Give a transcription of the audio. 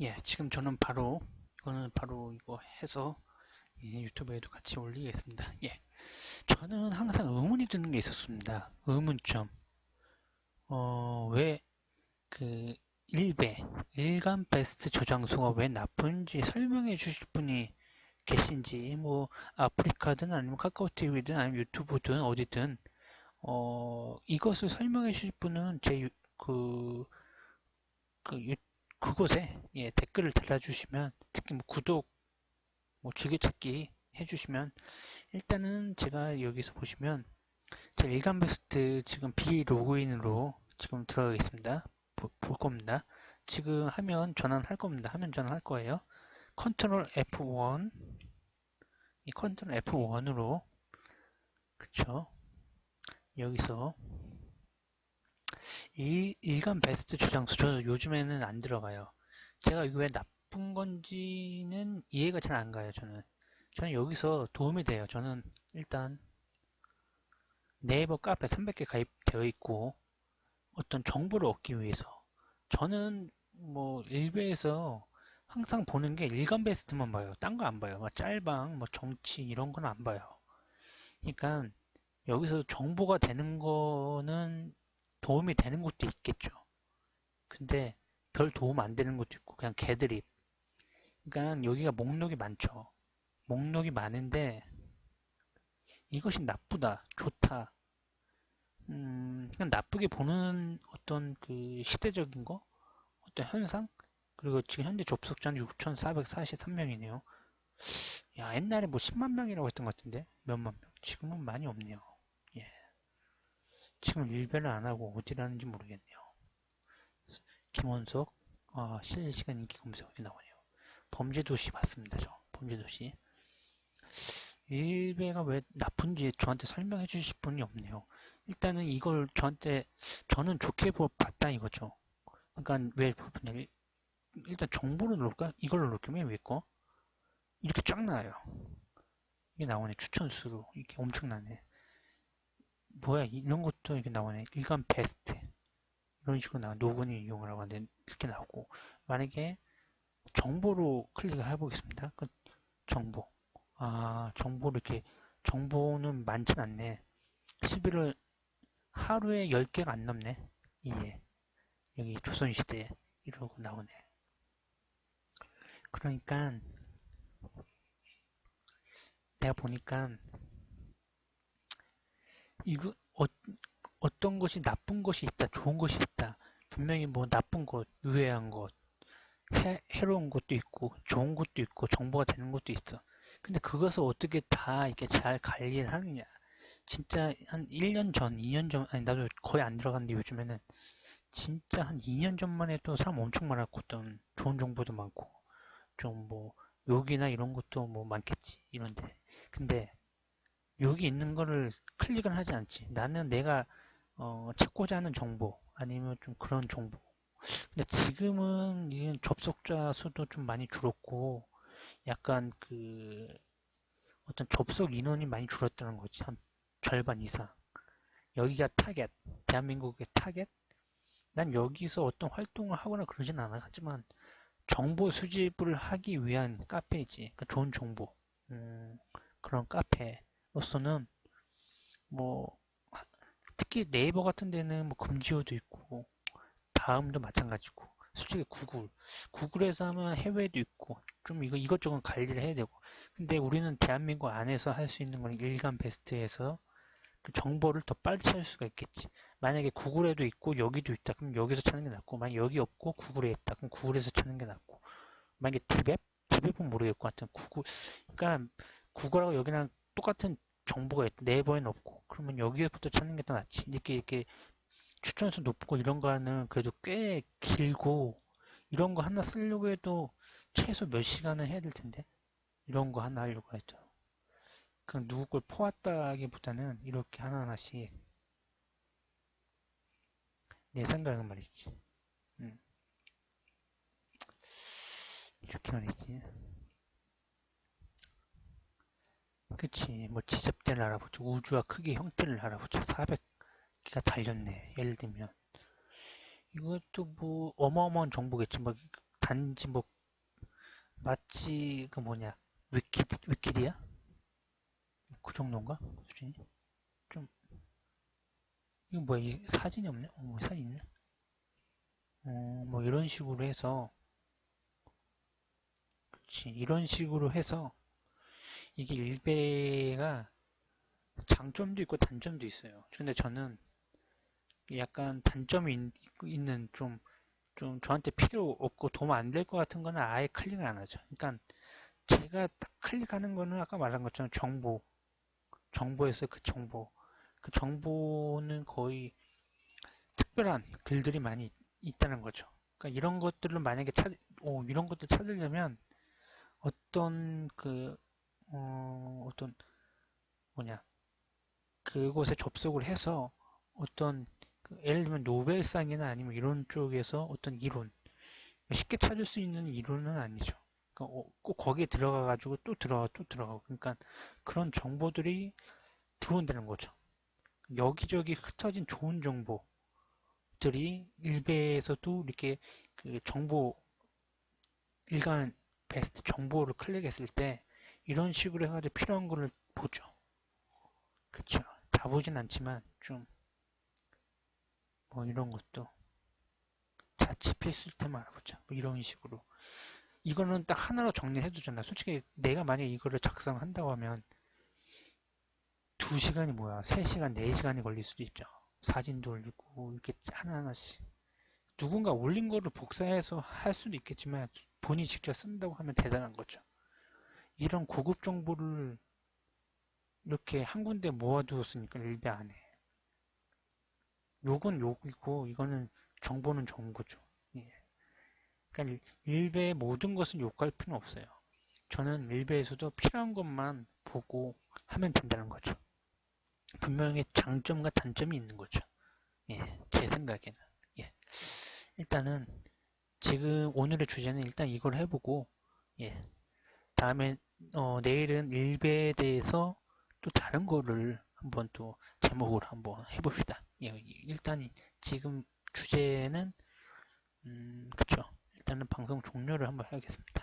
예, 지금 저는 바로 이거는 바로 이거 해서 예, 유튜브에도 같이 올리겠습니다. 예, 저는 항상 의문이 드는 게 있었습니다. 의문점. 어, 왜그 일배 일간 베스트 저장소가 왜 나쁜지 설명해 주실 분이 계신지 뭐 아프리카든 아니면 카카오 TV든 아니면 유튜브든 어디든 어 이것을 설명해 주실 분은 제그 그, 유, 그곳에 예, 댓글을 달아주시면 특히 뭐 구독 뭐 즐겨찾기 해주시면 일단은 제가 여기서 보시면 제 일간 베스트 지금 비로그인으로 지금 들어가겠습니다. 보, 볼 겁니다. 지금 하면 전환할 겁니다. 하면 전환할 거예요. 컨트롤 F1 이 컨트롤 F1으로 그쵸 여기서 일, 일간 베스트 저장소 저 요즘에는 안 들어가요. 제가 이거 왜 나쁜 건지는 이해가 잘 안 가요. 저는 저는 여기서 도움이 돼요. 저는 일단 네이버 카페 300개 가입되어 있고 어떤 정보를 얻기 위해서 저는 뭐 일베에서 항상 보는 게 일간 베스트만 봐요. 딴 거 안 봐요. 뭐 짤방, 뭐 정치 이런 건 안 봐요. 그러니까 여기서 정보가 되는 거는 도움이 되는 것도 있겠죠. 근데 별 도움 안 되는 것도 있고 그냥 개드립. 그러니까 여기가 목록이 많죠. 목록이 많은데 이것이 나쁘다, 좋다. 음, 그냥 나쁘게 보는 어떤 그 시대적인 거, 어떤 현상, 그리고 지금 현재 접속자는 6,443명이네요. 야, 옛날에 뭐 10만 명이라고 했던 것 같은데 몇만 명. 지금은 많이 없네요. 예. 지금 일배를 안 하고 어디라는지 모르겠네요. 김원석, 아, 실시간 인기 검색어에 나오네요. 범죄도시 봤습니다, 저. 범죄도시. 일배가 왜 나쁜지 저한테 설명해 주실 분이 없네요. 일단은 이걸 저한테 저는 좋게 봤다 이거죠. 그러니까 왜 그냥 일단 정보를 넣을까? 이걸로 넣으면 왜 있고 이렇게 쫙 나와요. 이게 나오네 추천 수로 이게 엄청나네. 뭐야 이런 것도 이렇게 나오네. 일간 베스트 이런 식으로 노건이 이용을 하고 하는데 이렇게 나오고 만약에 정보로 클릭을 해보겠습니다. 그 정보 아 정보를 이렇게 정보는 많진 않네. 11월 하루에 10개가 안 넘네. 예. 여기 조선시대 이러고 나오네. 그러니까 내가 보니까 이거 어, 어떤 것이 나쁜 것이 있다, 좋은 것이 있다. 분명히 뭐 나쁜 것, 유해한 것, 해, 해로운 것도 있고, 좋은 것도 있고, 정보가 되는 것도 있어. 근데 그것을 어떻게 다 이렇게 잘 관리를 하느냐. 진짜 한 1년 전, 2년 전, 아니, 나도 거의 안 들어갔는데 요즘에는 진짜 한 2년 전만 해도 사람 엄청 많았거든. 좋은 정보도 많고, 좀 뭐, 욕이나 이런 것도 뭐 많겠지. 이런데. 근데 여기 있는 거를 클릭을 하지 않지. 나는 내가 어, 찾고자 하는 정보 아니면 좀 그런 정보. 근데 지금은 이 접속자 수도 좀 많이 줄었고 약간 그 어떤 접속 인원이 많이 줄었다는 거지. 한 절반 이상. 여기가 타겟, 대한민국의 타겟. 난 여기서 어떤 활동을 하거나 그러진 않아. 하지만 정보 수집을 하기 위한 카페이지. 그러니까 좋은 정보. 음, 그런 카페 로서는 뭐 특히 네이버 같은 데는 뭐 금지어도 있고 다음도 마찬가지고 솔직히 구글. 구글에서 하면 해외도 있고 좀 이거 이것저것 관리를 해야 되고. 근데 우리는 대한민국 안에서 할 수 있는 건 일간 베스트에서 그 정보를 더 빨리 찾을 수가 있겠지. 만약에 구글에도 있고 여기도 있다. 그럼 여기서 찾는 게 낫고 만약 여기 없고 구글에 있다. 그럼 구글에서 찾는 게 낫고. 만약에 디웹 디웹은 모르겠고 하여튼 구글. 그러니까 구글하고 여기랑 똑같은 정보가. 네이버에는 없고. 그러면 여기에부터 찾는 게 더 낫지. 이렇게, 이렇게 추천수 높고 이런 거 하는 그래도 꽤 길고 이런 거 하나 쓰려고 해도 최소 몇 시간은 해야 될 텐데. 이런 거 하나 하려고 해도. 그냥 누구 걸 퍼왔다기보다는 이렇게 하나하나씩 내 생각은 말이지. 음. 이렇게 말이지. 그치. 뭐 지접대를 알아보죠. 우주와 크기 형태를 알아보죠. 400개가 달렸네. 예를 들면. 이것도 뭐 어마어마한 정보겠지. 뭐 단지 뭐 마치 그 뭐냐. 위키 위키디야 그 정도인가? 수준이? 좀 이거 뭐야? 이 사진이 없네? 어, 뭐 사진 있네? 어 뭐 이런 식으로 해서 그치. 이런 식으로 해서 이게 일베가 장점도 있고 단점도 있어요 근데 저는 약간 단점이 있, 는 좀, 좀 저한테 필요 없고 도움 안 될 것 같은 거는 아예 클릭을 안 하죠. 그러니까 제가 딱 클릭하는 거는 아까 말한 것처럼 정보, 정보에서 그 정보, 그 정보는 거의 특별한 글들이 많이 있다는 거죠. 그러니까 이런 것들을 만약에 찾, 오, 이런 것들 찾으려면 어떤 그, 어, 어떤, 뭐냐, 그곳에 접속을 해서 어떤 그 예를 들면 노벨상이나 아니면 이런 쪽에서 어떤 이론 쉽게 찾을 수 있는 이론은 아니죠. 그러니까 어, 꼭 거기에 들어가 가지고 또 들어가 또 들어가고 그러니까 그런 정보들이 들어온다는 거죠. 여기저기 흩어진 좋은 정보들이 일베에서도 이렇게 그 정보 일간 베스트 정보를 클릭했을 때 이런 식으로 해가지고 필요한 거를 보죠. 그쵸. 다 보진 않지만 좀 뭐 이런 것도 자취 필수 때만 알아보자. 뭐 이런 식으로. 이거는 딱 하나로 정리해 주잖아. 솔직히 내가 만약에 이거를 작성한다고 하면 2시간이 뭐야. 3시간, 4시간이 걸릴 수도 있죠. 사진도 올리고 이렇게 하나하나씩. 누군가 올린 거를 복사해서 할 수도 있겠지만 본인이 직접 쓴다고 하면 대단한 거죠. 이런 고급 정보를 이렇게 한 군데 모아두었으니까 일배 안에 욕은 욕이고 이거는 정보는 정보죠. 예. 그러니까 일베의 모든 것은 욕할 필요는 없어요. 저는 일베에서도 필요한 것만 보고 하면 된다는 거죠. 분명히 장점과 단점이 있는 거죠. 예, 제 생각에는. 예. 일단은 지금 오늘의 주제는 일단 이걸 해보고 예. 다음에 어, 내일은 일베에 대해서 또 다른 거를 한번 또 제목으로 한번 해봅시다. 예, 일단 지금 주제는 음, 그쵸. 일단은 방송 종료를 한번 해야겠습니다.